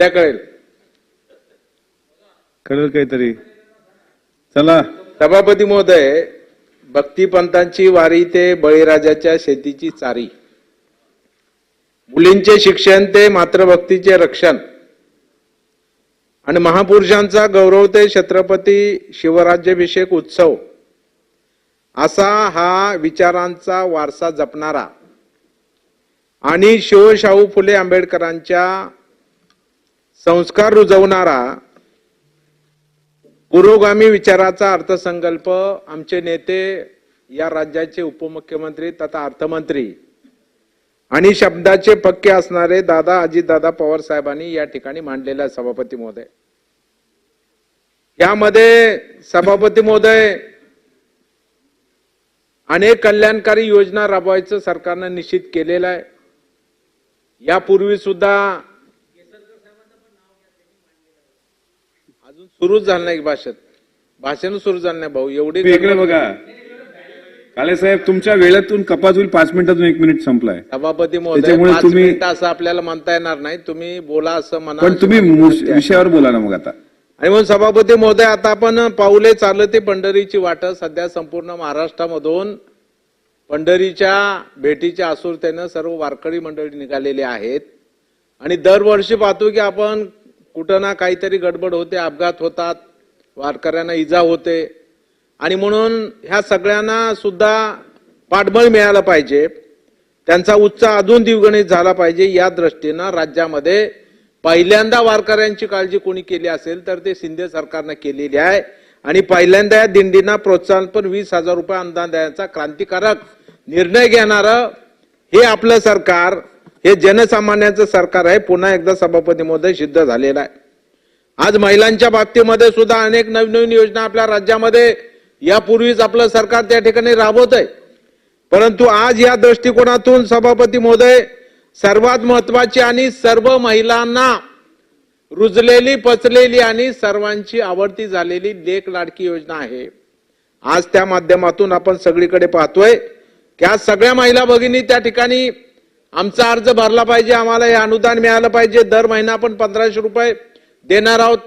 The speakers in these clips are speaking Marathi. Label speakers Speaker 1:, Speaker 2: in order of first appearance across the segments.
Speaker 1: उद्या कळेल.
Speaker 2: कळेल काहीतरी. चला.
Speaker 1: सभापती महोदय भक्तिपंतांची वारी ते बळीराजाच्या शेतीची चारी. मुलींचे शिक्षण ते मातृभक्तीचे रक्षण. आणि महापुरुषांचा गौरव ते छत्रपती शिवराज्याभिषेक उत्सव. असा हा विचारांचा वारसा जपणारा. आणि शिवशाहू फुले आंबेडकरांच्या संस्कार रुजवणारा पुरोगामी विचाराचा अर्थसंकल्प आमचे नेते या राज्याचे उपमुख्यमंत्री तथा अर्थमंत्री आणि शब्दाचे पक्के असणारे दादा अजितदादा पवार साहेबांनी या ठिकाणी मांडलेला आहे, सभापती महोदय. यामध्ये सभापती महोदय अनेक कल्याणकारी योजना राबवायचं सरकारनं निश्चित केलेलं आहे. यापूर्वी सुद्धा अजून सुरूच झालं नाही भाषण भाषण सुरू झालं नाही भाऊ एवढी
Speaker 2: इकडे बघा. काळे साहेब तुमच्या वेळेतून कपात होईल पाच मिनिटातून एक मिनिट संपलाय.
Speaker 1: सभापती महोदय
Speaker 2: त्याच्यामुळे
Speaker 1: पाच
Speaker 2: तुम्ही-
Speaker 1: मिनिटं असं आपल्याला म्हणता येणार नाही. तुम्ही बोला असं म्हणा
Speaker 2: पण तुम्ही. विषयावर बोला ना मग आता.
Speaker 1: आणि म्हणून सभापती महोदय आता आपण पाऊले चालते पंढरीची वाट. सध्या संपूर्ण महाराष्ट्रामधून पंढरीच्या भेटीच्या आसुरतेनं सर्व वारकरी मंडळी निघालेली आहेत. आणि दरवर्षी पाहतो की आपण कुठं ना काहीतरी गडबड होते अपघात होतात वारकऱ्यांना इजा होते. आणि म्हणून ह्या सगळ्यांना सुद्धा पाठबळ मिळालं पाहिजे. त्यांचा उत्साह अजून दिवगणित झाला पाहिजे या दृष्टीनं राज्यामध्ये. पहिल्यांदा वारकऱ्यांची काळजी कोणी केली असेल तर ते शिंदे सरकारनं केलेली आहे. आणि पहिल्यांदा या दिंडींना प्रोत्साहन पण वीस हजार रुपये अनुदान द्यायचा क्रांतिकारक निर्णय घेणारं हे आपलं सरकार हे जनसामान्यांचं सरकार आहे. पुन्हा एकदा सभापती महोदय सिद्ध झालेलं आहे. आज महिलांच्या बाबतीमध्ये सुद्धा अनेक नवनवीन योजना आपल्या राज्यामध्ये यापूर्वीच आपलं सरकार त्या ठिकाणी राबवत आहे. परंतु आज या दृष्टिकोनातून सभापती महोदय सर्वात महत्वाची आणि सर्व महिलांना रुजलेली पचलेली आणि सर्वांची आवडती झालेली लेख लाडकी योजना आहे. आज त्या माध्यमातून आपण सगळीकडे पाहतोय की आज सगळ्या महिला भगिनी त्या ठिकाणी आमचा अर्ज भरला पाहिजे आम्हाला हे अनुदान मिळालं पाहिजे. दर महिना आपण पंधराशे रुपये देणार आहोत.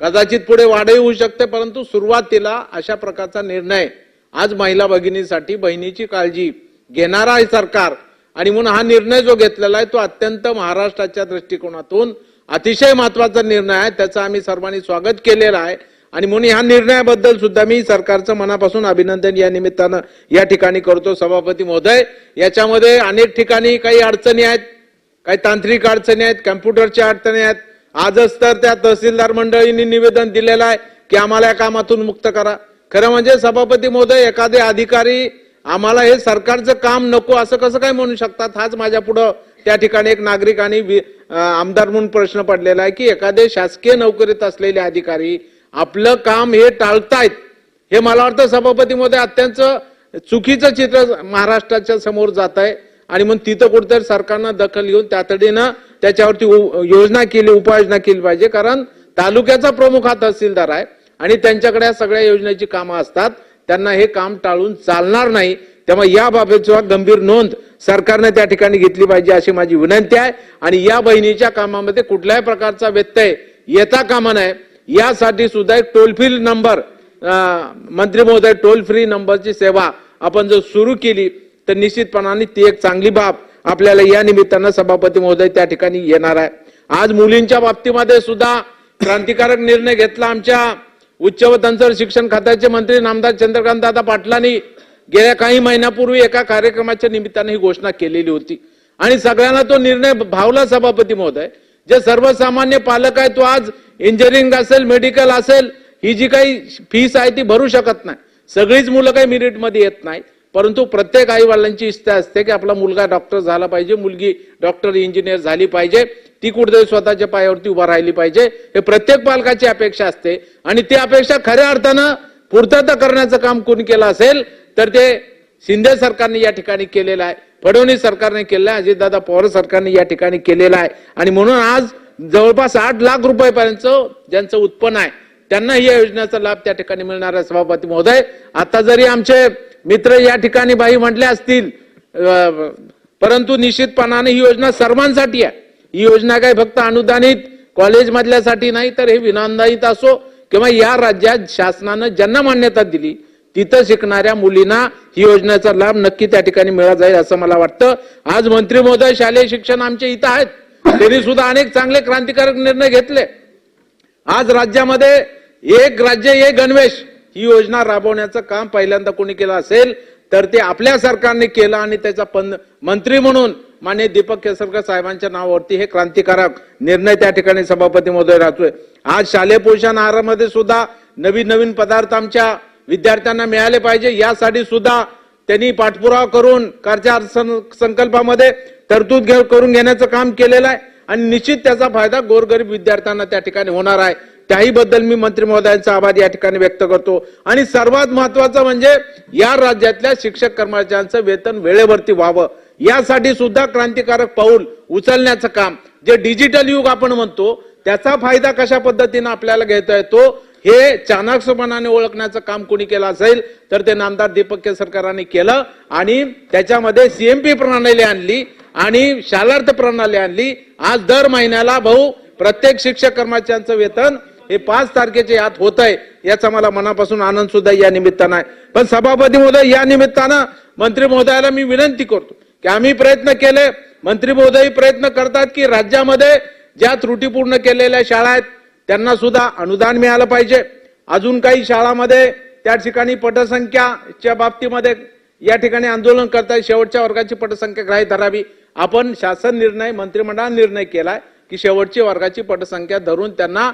Speaker 1: कदाचित पुढे वाढही होऊ शकते परंतु सुरुवातीला अशा प्रकारचा निर्णय आज महिला भगिनीसाठी बहिणीची काळजी घेणारा आहे सरकार. आणि म्हणून हा निर्णय जो घेतलेला आहे तो अत्यंत महाराष्ट्राच्या दृष्टिकोनातून अतिशय महत्त्वाचा निर्णय आहे. त्याचं आम्ही सर्वांनी स्वागत केलेलं आहे. आणि म्हणून ह्या निर्णयाबद्दल सुद्धा मी सरकारचं मनापासून अभिनंदन या निमित्तानं या ठिकाणी करतो. सभापती महोदय याच्यामध्ये अनेक ठिकाणी काही अडचणी आहेत काही तांत्रिक अडचणी आहेत कम्प्युटरच्या अडचणी आहेत. आजच तर त्या तहसीलदार मंडळींनी निवेदन दिलेलं आहे की आम्हाला या कामातून मुक्त करा. खरं म्हणजे सभापती महोदय एखादे अधिकारी आम्हाला हे सरकारचं काम नको असं कसं काय म्हणू शकतात? हाच माझ्या पुढं त्या ठिकाणी एक नागरिक आणि आमदार म्हणून प्रश्न पडलेला आहे की एखादे शासकीय नोकरीत असलेले अधिकारी आपलं काम हे टाळतायत. हे मला वाटतं सभापती मध्ये अत्यंत चुकीचं चित्र महाराष्ट्राच्या समोर जात आहे आणि मग तिथं कुठेतरी सरकारनं दखल घेऊन तातडीनं त्याच्यावरती योजना केली उपाययोजना केली पाहिजे. कारण तालुक्याचा प्रमुख हा तहसीलदार आहे आणि त्यांच्याकडे सगळ्या योजनेची कामं असतात. त्यांना हे काम टाळून चालणार नाही. तेव्हा या बाबत गंभीर नोंद सरकारने त्या ठिकाणी घेतली पाहिजे अशी माझी विनंती आहे. आणि या बहिणीच्या कामामध्ये कुठल्याही प्रकारचा व्यत्यय येता कामा नये. यासाठी सुद्धा एक टोल फ्री नंबर मंत्री महोदय टोल फ्री नंबरची सेवा आपण जर सुरू केली तर निश्चितपणाने ती एक चांगली बाब आपल्याला या निमित्तानं सभापती महोदय त्या ठिकाणी येणार आहे. आज मुलींच्या बाबतीमध्ये सुद्धा क्रांतिकारक निर्णय घेतला आमच्या उच्च व तंत्र शिक्षण खात्याचे मंत्री नामदार चंद्रकांत दादा पाटलांनी गेल्या काही महिन्यापूर्वी एका कार्यक्रमाच्या निमित्ताने ही घोषणा केलेली होती. आणि सगळ्यांना तो निर्णय भावला सभापती महोदय. जे सर्वसामान्य पालक आहे तो आज इंजिनिअरिंग असेल मेडिकल असेल ही जी काही फीस आहे ती भरू शकत नाही. सगळीच मुलं काही मिरिटमध्ये येत नाही. परंतु प्रत्येक आई वडिलांची इच्छा असते की आपला मुलगा डॉक्टर झाला पाहिजे मुलगी डॉक्टर इंजिनियर झाली पाहिजे ती कुठेतरी स्वतःच्या पायावरती उभा राहिली पाहिजे. हे प्रत्येक पालकाची अपेक्षा असते. आणि ती अपेक्षा खऱ्या अर्थानं पूर्तता करण्याचं काम कोणी केलं असेल तर ते शिंदे सरकारने या ठिकाणी केलेलं आहे फडणवीस सरकारने केलेलं आहे अजितदादा पवार सरकारने या ठिकाणी केलेलं आहे. आणि म्हणून आज जवळपास आठ लाख रुपयापर्यंत ज्यांचं उत्पन्न आहे त्यांना या योजनेचा लाभ त्या ठिकाणी मिळणार आहे सभापती महोदय. आता जरी आमचे मित्र या ठिकाणी बाई म्हटले असतील परंतु निश्चितपणाने ही योजना सर्वांसाठी आहे. ही योजना काय फक्त अनुदानित कॉलेजमधल्यासाठी नाही तर हे विनांदायित असो किंवा या राज्यात शासनानं ज्यांना मान्यता दिली तिथं शिकणाऱ्या मुलींना ही योजनेचा लाभ नक्की त्या ठिकाणी मिळत जाईल असं मला वाटतं. आज मंत्री महोदय शालेय शिक्षण आमचे इथं आहेत. त्यांनी सुद्धा अनेक चांगले क्रांतिकारक निर्णय घेतले. आज राज्यामध्ये एक राज्य एक गणवेश ही योजना राबवण्याचं काम पहिल्यांदा कोणी केलं असेल तर ते आपल्या सरकारने केलं आणि त्याचा पं- मंत्री म्हणून मान्य दीपक केसरकर साहेबांच्या नावावरती हे क्रांतिकारक निर्णय त्या ठिकाणी सभापती महोदय राहतोय. आज शालेय पोषण आहारामध्ये सुद्धा नवीन नवीन पदार्थ आमच्या विद्यार्थ्यांना मिळाले पाहिजे. यासाठी सुद्धा त्यांनी पाठपुरावा करून कारच्या संकल्पामध्ये तरतूद घे- करून घेण्याचं काम केलेलं आहे. आणि निश्चित त्याचा फायदा गोरगरीब विद्यार्थ्यांना त्या ठिकाणी होणार आहे. त्याही बद्दल मी मंत्री महोदयांचा आभार या ठिकाणी व्यक्त करतो. आणि सर्वात महत्वाचं म्हणजे या राज्यातल्या शिक्षक कर्मचाऱ्यांचं वेतन वेळेवरती व्हावं. यासाठी सुद्धा क्रांतिकारक पाऊल उचलण्याचं काम जे डिजिटल युग आपण म्हणतो त्याचा फायदा कशा पद्धतीनं आपल्याला घेता येतो हे चाणाक्षपणाने ओळखण्याचं काम कोणी केलं असेल तर ते नामदार दीपक केसरकरांनी केलं. आणि त्याच्यामध्ये सीएमपी प्रणाली आणली. आणि शालार्थ प्रणाली आणली. आज दर महिन्याला भाऊ प्रत्येक शिक्षक कर्मचाऱ्यांचं वेतन हे पाच तारखेच्या यात होत आहे याचा मला मनापासून आनंद सुद्धा या निमित्तानं आहे. पण सभापती महोदय या निमित्तानं मंत्री महोदयाला मी विनंती करतो की आम्ही प्रयत्न केले. मंत्री महोदय प्रयत्न करतात की राज्यामध्ये ज्या त्रुटीपूर्ण केलेल्या शाळा आहेत त्यांना सुद्धा अनुदान मिळालं पाहिजे. अजून काही शाळामध्ये त्या ठिकाणी पटसंख्याच्या बाबतीमध्ये या ठिकाणी आंदोलन करताय. शेवटच्या वर्गाची पटसंख्या ग्राही धरावी. आपण शासन निर्णय मंत्रिमंडळ निर्णय केलाय की शेवटची वर्गाची पटसंख्या धरून त्यांना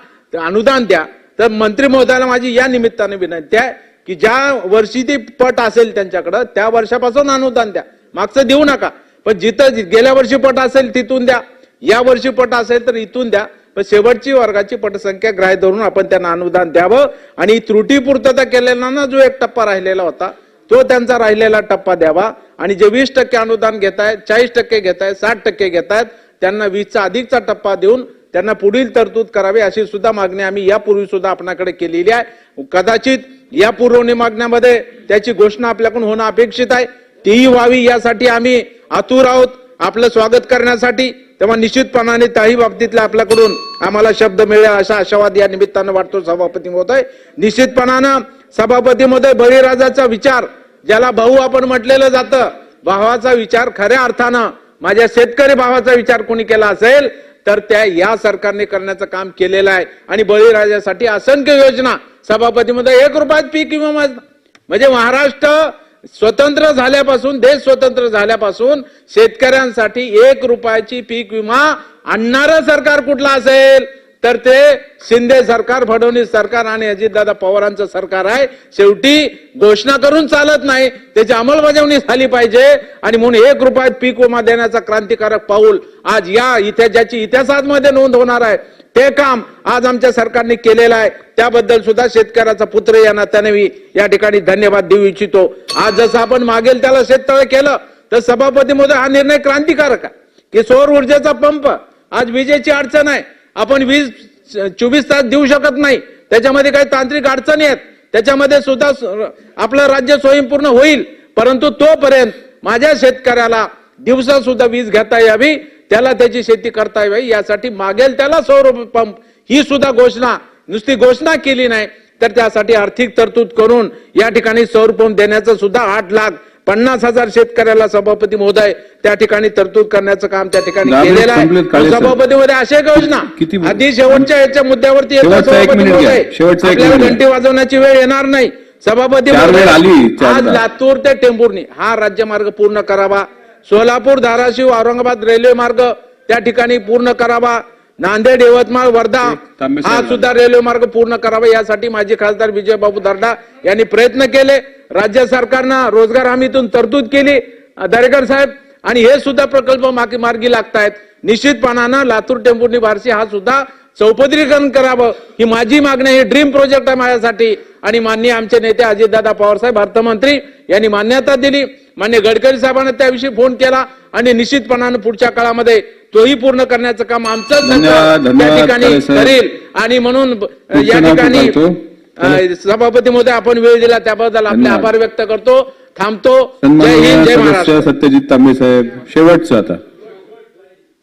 Speaker 1: अनुदान द्या. तर मंत्री महोदयाला माझी या निमित्ताने विनंती आहे की ज्या वर्षी ती पट असेल त्यांच्याकडं त्या वर्षापासून अनुदान द्या. मागचं देऊ नका पण जिथं गेल्या वर्षी पट असेल तिथून द्या. या वर्षी पट असेल तर इथून द्या. पण शेवटची वर्गाची पटसंख्या ग्राह्य धरून आपण त्यांना अनुदान द्यावं. आणि त्रुटी पूर्तता केलेला ना जो एक टप्पा राहिलेला होता तो त्यांचा राहिलेला टप्पा द्यावा. आणि जे वीस टक्के अनुदान घेत आहेत चाळीस टक्के घेत आहेत साठ टक्के घेत आहेत त्यांना वीसचा अधिकचा टप्पा देऊन त्यांना पुढील तरतूद करावी अशी सुद्धा मागणी आम्ही यापूर्वी सुद्धा आपणाकडे केलेली आहे. कदाचित या पुरवणी मागण्यामध्ये त्याची घोषणा आपल्याकडून होणं अपेक्षित आहे. तीही व्हावी यासाठी आम्ही आतुर आहोत आपलं स्वागत करण्यासाठी. तेव्हा निश्चितपणाने त्याही बाबतीतल्या आपल्याकडून आम्हाला शब्द मिळेल असा आशावाद या निमित्तानं वाटतो सभापती महोदय. निश्चितपणानं सभापती महोदय बळीराजाचा विचार ज्याला भाऊ आपण म्हटलेलं जातं भावाचा विचार खऱ्या अर्थानं माझ्या शेतकरी भावाचा विचार कोणी केला असेल तर त्या या सरकारने करण्याचं काम केलेलं आहे. आणि बळीराजासाठी असंख्य योजना. सभापतीमध्ये एक रुपयात पीक विमा म्हणजे महाराष्ट्र स्वतंत्र झाल्यापासून देश स्वतंत्र झाल्यापासून शेतकऱ्यांसाठी एक रुपयाची पीक विमा आणणारं सरकार कुठलं असेल? तर ते शिंदे सरकार फडणवीस सरकार आणि अजितदादा पवारांचं सरकार आहे. शेवटी घोषणा करून चालत नाही. त्याची अंमलबजावणी झाली पाहिजे. आणि म्हणून एक रुपयात पीक विमा देण्याचा क्रांतिकारक पाऊल आज या इथे ज्याची इतिहासामध्ये नोंद होणार आहे ते काम आज आमच्या सरकारने केलेलं आहे. त्याबद्दल सुद्धा शेतकऱ्याचा पुत्र या नात्याने मी या ठिकाणी धन्यवाद देऊ इच्छितो. आज जसं आपण मागेल त्याला शेततळे केलं तर सभापती हा निर्णय क्रांतिकारक आहे. की सौर ऊर्जेचा पंप. आज विजेची अडचण आहे. आपण वीज चोवीस तास देऊ शकत नाही. त्याच्यामध्ये काही तांत्रिक अडचणी आहेत. त्याच्यामध्ये सुद्धा स- आपलं राज्य स्वयंपूर्ण होईल. परंतु तोपर्यंत माझ्या शेतकऱ्याला दिवसा सुद्धा वीज घेता यावी. त्याला त्याची शेती करता यावी. यासाठी मागेल त्याला सौर पंप. ही सुद्धा घोषणा नुसती घोषणा केली नाही तर त्यासाठी आर्थिक तरतूद करून या ठिकाणी सौर पंप देण्याचं सुद्धा आठ लाख पन्नास हजार शेतकऱ्याला सभापती महोदय त्या ठिकाणी तरतूद करण्याचं काम त्या ठिकाणी केलेलं आहे.
Speaker 2: काळे साहेब.
Speaker 1: सभापती मध्ये अशा योजना. आधी शेवटच्या याच्या मुद्द्यावरती आपल्याला घंटी वाजवण्याची वेळ येणार नाही. सभापती आज. लातूर ते टेंभुर्णी हा राज्यमार्ग पूर्ण करावा. सोलापूर धाराशिव औरंगाबाद रेल्वे मार्ग त्या ठिकाणी पूर्ण करावा. नांदेड यवतमाळ वर्धा हा. सुद्धा रेल्वे मार्ग पूर्ण करावा. यासाठी माजी खासदार विजयबाबू दर्डा यांनी प्रयत्न केले. राज्य सरकारनं रोजगार हमीतून तरतूद केली. दरेकर साहेब आणि हे सुद्धा प्रकल्प मागे मार्गी लागतायत. निश्चितपणानं लातूर टेंभुर्णी बार्शी हा सुद्धा चौपदरीकरण करावं ही माझी मागणी आहे ड्रीम प्रोजेक्ट आहे माझ्यासाठी. आणि माननीय आमचे नेते अजितदादा पवार साहेब अर्थमंत्री यांनी मान्यता दिली. मान्य गडकरी साहेबांना त्याविषयी फोन केला आणि निश्चितपणानं पुढच्या काळामध्ये तोही पूर्ण करण्याचं काम आमचं
Speaker 2: धन्यवाद,
Speaker 1: ठिकाणी. करेल. आणि म्हणून या ठिकाणी सभापती मध्ये आपण वेळ दिला त्याबद्दल आपले. आभार व्यक्त करतो. थांबतो. जय हिंद जय महाराष्ट्र.
Speaker 2: सत्यजित तांबे साहेब. शेवटचं आता.